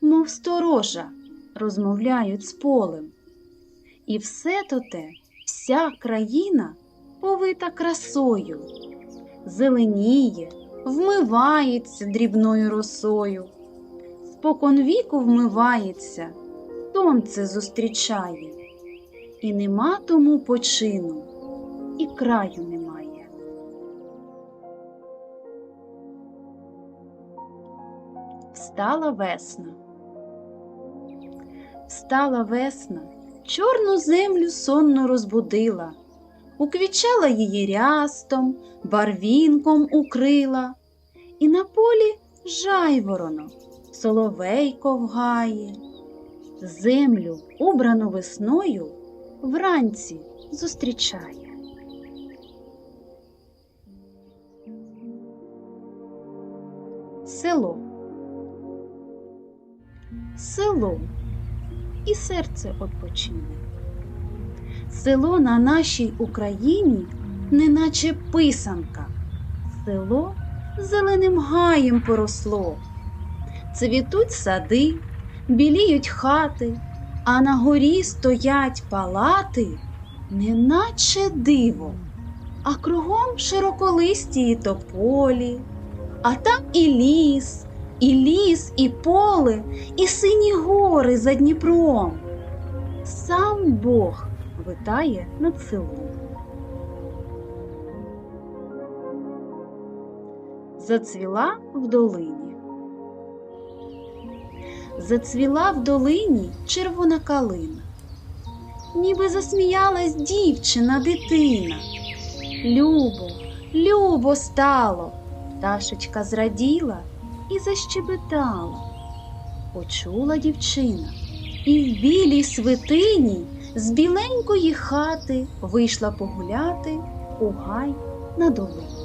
мов сторожа, розмовляють з полем. І все то те, вся країна повита красою, зеленіє, вмивається дрібною росою, спокон віку вмивається, сонце зустрічає, і нема тому почину, і краю немає. Встала весна. Встала весна, чорну землю сонно розбудила, уквічала її рястом, барвінком укрила, і на полі жайвороно, соловейко в гаї, землю, убрану весною, вранці зустрічає. Село. Село і серце odpoczyне. Село на нашій Україні, неначе писанка, село зеленим гаєм поросло. Цвітуть сади, біліють хати, а на горі стоять палати, неначе диво, а кругом широколисті тополі, а там і ліс, і ліс, і поле, і сині гори за Дніпром. Сам Бог витає над селом. Зацвіла в долині. Зацвіла в долині червона калина, ніби засміялась дівчина, дитина. Любо, любо стало, пташечка зраділа і защебетала. Почула дівчина, і в білій свитині з біленької хати вийшла погуляти у гай на долину.